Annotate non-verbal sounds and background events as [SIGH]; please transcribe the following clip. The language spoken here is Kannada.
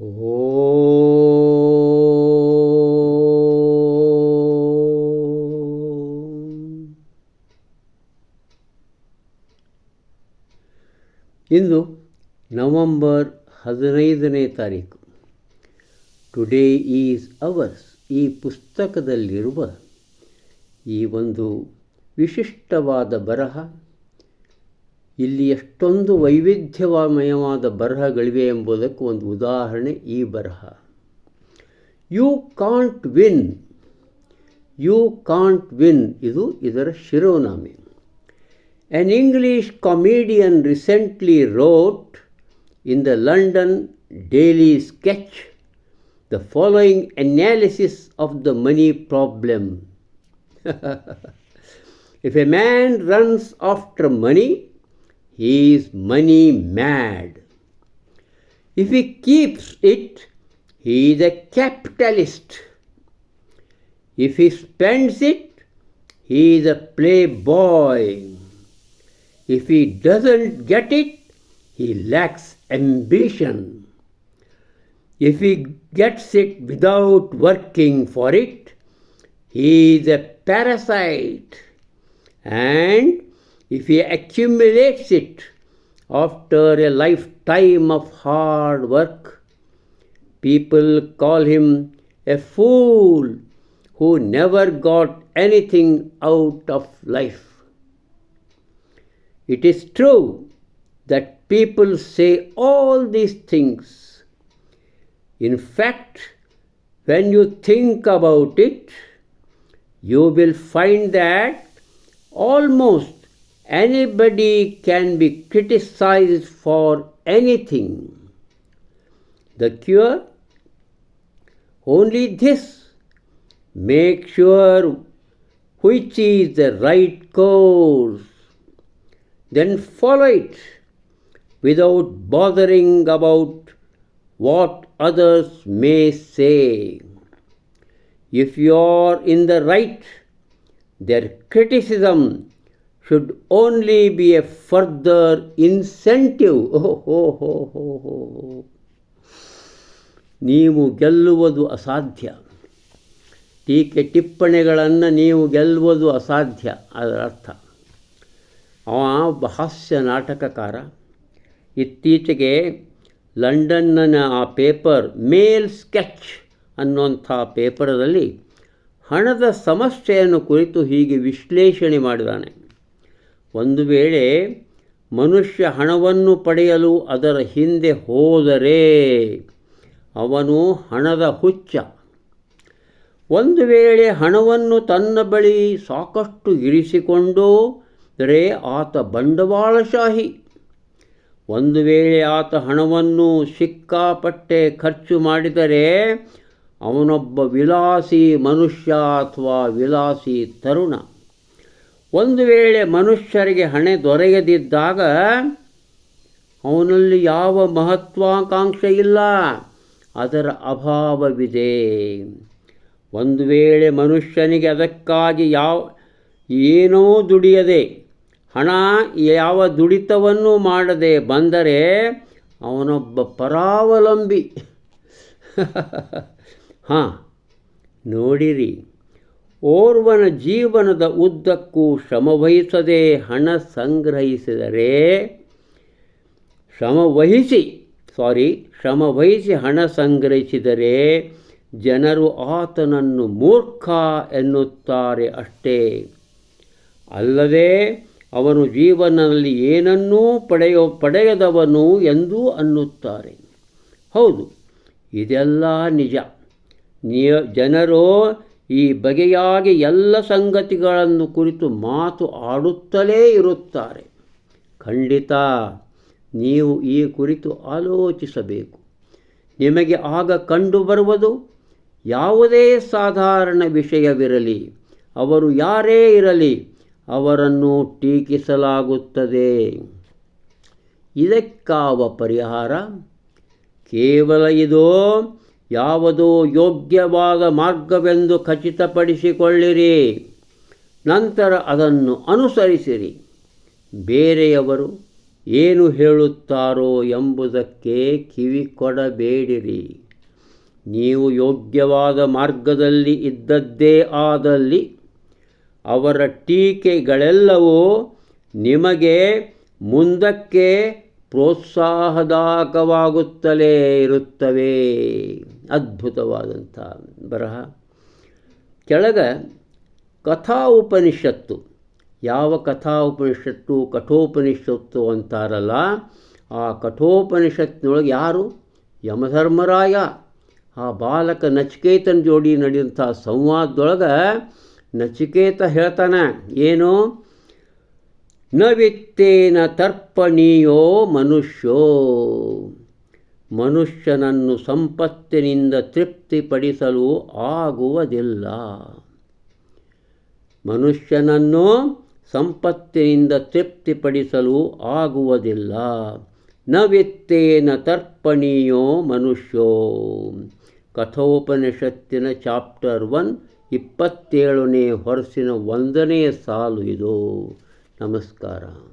ಇಂದು ನವಂಬರ್ ಹದಿನೈದನೇ ತಾರೀಕು. ಟುಡೇ ಈಸ್ ಅವರ್ಸ್ ಈ ಪುಸ್ತಕದಲ್ಲಿರುವ ಈ ಒಂದು ವಿಶಿಷ್ಟವಾದ ಬರಹ ಇಲ್ಲಿ ಎಷ್ಟೊಂದು ವೈವಿಧ್ಯಮಯವಾದ ಬರಹಗಳಿವೆ ಎಂಬುದಕ್ಕೆ ಒಂದು ಉದಾಹರಣೆ ಈ ಬರಹ. You can't win you can't win ಇದು ಇದರ ಶಿರೋನಾಮೆ. An English comedian recently wrote in the London Daily Sketch the following analysis of the money problem if a man runs after money he is money mad. If he keeps it, he is a capitalist. If he spends it, he is a playboy. If he doesn't get it, he lacks ambition. If he gets it without working for it, he is a parasite. And if he accumulates it after a lifetime of hard work, people call him a fool who never got anything out of life. It is true that people say all these things. In fact, when you think about it, you will find that almost anybody can be criticized for anything. The cure? Only this make sure which is the right course then follow it without bothering about what others may say. If you are in the right, their criticism should only be a further incentive. Oh, oh, oh, oh, oh. ನೀವು ಗೆಲ್ಲುವುದು ಅಸಾಧ್ಯ. ಟೀಕೆ ಟಿಪ್ಪಣಿಗಳನ್ನು ನೀವು ಗೆಲ್ಲುವುದು ಅಸಾಧ್ಯ. ಅದರ ಅರ್ಥ ಅವ ಹಾಸ್ಯ ನಾಟಕಕಾರ. ಇತ್ತೀಚೆಗೆ ಲಂಡನ್ನ ಆ ಪೇಪರ್ ಮೇಲ್ ಸ್ಕೆಚ್ ಅನ್ನುವಂಥ ಪೇಪರದಲ್ಲಿ ಹಣದ ಸಮಸ್ಯೆಯನ್ನು ಕುರಿತು ಹೀಗೆ ವಿಶ್ಲೇಷಣೆ ಮಾಡಿದಾನೆ. ಒಂದು ವೇಳೆ ಮನುಷ್ಯ ಹಣವನ್ನು ಪಡೆಯಲು ಅದರ ಹಿಂದೆ ಹೋದರೆ ಅವನು ಹಣದ ಹುಚ್ಚ. ಒಂದು ವೇಳೆ ಹಣವನ್ನು ತನ್ನ ಬಳಿ ಸಾಕಷ್ಟು ಇರಿಸಿಕೊಂಡು ಅಂದರೆ ಆತ ಬಂಡವಾಳಶಾಹಿ. ಒಂದು ವೇಳೆ ಆತ ಹಣವನ್ನು ಸಿಕ್ಕಾಪಟ್ಟೆ ಖರ್ಚು ಮಾಡಿದರೆ ಅವನೊಬ್ಬ ವಿಲಾಸಿ ಮನುಷ್ಯ ಅಥವಾ ವಿಲಾಸಿ ತರುಣ. ಒಂದು ವೇಳೆ ಮನುಷ್ಯರಿಗೆ ಹಣೆ ದೊರೆಯದಿದ್ದಾಗ ಅವನಲ್ಲಿ ಯಾವ ಮಹತ್ವಾಕಾಂಕ್ಷೆ ಇಲ್ಲ. ಅದರ ಅಭಾವವಿದೆ. ಒಂದು ವೇಳೆ ಮನುಷ್ಯನಿಗೆ ಅದಕ್ಕಾಗಿ ಯಾವ, ಏನೋ ದುಡಿಯದೆ, ಹಣ ಯಾವ ದುಡಿತವನ್ನು ಮಾಡದೆ ಬಂದರೆ ಅವನೊಬ್ಬ ಪರಾವಲಂಬಿ. [LAUGHS] ಹಾಂ, ನೋಡಿರಿ. ಓರ್ವನ ಜೀವನದ ಉದ್ದಕ್ಕೂ ಶ್ರಮವಹಿಸದೆ ಹಣ ಸಂಗ್ರಹಿಸಿದರೆ ಶ್ರಮವಹಿಸಿ, ಸಾರಿ, ಶ್ರಮವಹಿಸಿ ಹಣ ಸಂಗ್ರಹಿಸಿದರೆ ಜನರು ಆತನನ್ನು ಮೂರ್ಖ ಎನ್ನುತ್ತಾರೆ ಅಷ್ಟೇ. ಅಲ್ಲದೆ ಅವನು ಜೀವನದಲ್ಲಿ ಏನನ್ನೂ ಪಡೆಯೋ, ಪಡೆಯದವನು ಎಂದೂ ಅನ್ನುತ್ತಾರೆ. ಹೌದು, ಇದೆಲ್ಲ ನಿಜ. ನಿಯ ಜನರು ಈ ಬಗೆಯಾಗಿ ಎಲ್ಲ ಸಂಗತಿಗಳನ್ನು ಕುರಿತು ಮಾತು ಆಡುತ್ತಲೇ ಇರುತ್ತಾರೆ. ಖಂಡಿತ ನೀವು ಈ ಕುರಿತು ಆಲೋಚಿಸಬೇಕು. ನಿಮಗೆ ಆಗ ಕಂಡುಬರುವುದು ಯಾವುದೇ ಸಾಧಾರಣ ವಿಷಯವಿರಲಿ, ಅವರು ಯಾರೇ ಇರಲಿ ಅವರನ್ನು ಟೀಕಿಸಲಾಗುತ್ತದೆ. ಇದಕ್ಕಾವ ಪರಿಹಾರ? ಕೇವಲ ಇದು ಯಾವುದೋ ಯೋಗ್ಯವಾದ ಮಾರ್ಗವೆಂದು ಖಚಿತಪಡಿಸಿಕೊಳ್ಳಿರಿ. ನಂತರ ಅದನ್ನು ಅನುಸರಿಸಿರಿ. ಬೇರೆಯವರು ಏನು ಹೇಳುತ್ತಾರೋ ಎಂಬುದಕ್ಕೆ ಕಿವಿ ಕೊಡಬೇಡಿರಿ. ನೀವು ಯೋಗ್ಯವಾದ ಮಾರ್ಗದಲ್ಲಿ ಇದ್ದದ್ದೇ ಆದಲ್ಲಿ ಅವರ ಟೀಕೆಗಳೆಲ್ಲವೂ ನಿಮಗೆ ಮುಂದಕ್ಕೆ ಪ್ರೋತ್ಸಾಹದಾಯಕವಾಗುತ್ತಲೇ ಇರುತ್ತವೆ. ಅದ್ಭುತವಾದಂಥ ಬರಹ. ಕೆಳಗ ಕಥಾ ಉಪನಿಷತ್ತು ಯಾವ ಕಥಾ ಉಪನಿಷತ್ತು ಕಠೋಪನಿಷತ್ತು ಅಂತಾರಲ್ಲ. ಆ ಕಠೋಪನಿಷತ್ತಿನೊಳಗೆ ಯಾರು? ಯಮಧರ್ಮರಾಯ. ಆ ಬಾಲಕ ನಚಿಕೇತನ ಜೋಡಿ ನಡೆಯುವಂಥ ಸಂವಾದದೊಳಗೆ ನಚಿಕೇತ ಹೇಳ್ತಾನೆ, ಏನು? ನ ವಿತ್ತೇನ ತರ್ಪಣೀಯೋ ಮನುಷ್ಯೋ. ಮನುಷ್ಯನನ್ನು ಸಂಪತ್ತಿನಿಂದ ತೃಪ್ತಿಪಡಿಸಲು ಆಗುವುದಿಲ್ಲ. ಮನುಷ್ಯನನ್ನು ಸಂಪತ್ತಿನಿಂದ ತೃಪ್ತಿಪಡಿಸಲು ಆಗುವುದಿಲ್ಲ. ನ ವಿತ್ತೇನ ತರ್ಪಣೀಯೋ ಮನುಷ್ಯೋ. ಕಥೋಪನಿಷತ್ತಿನ ಚಾಪ್ಟರ್ ಒನ್, ಇಪ್ಪತ್ತೇಳನೇ ಹೊರಸಿನ ಒಂದನೇ ಸಾಲು ಇದು. ನಮಸ್ಕಾರ.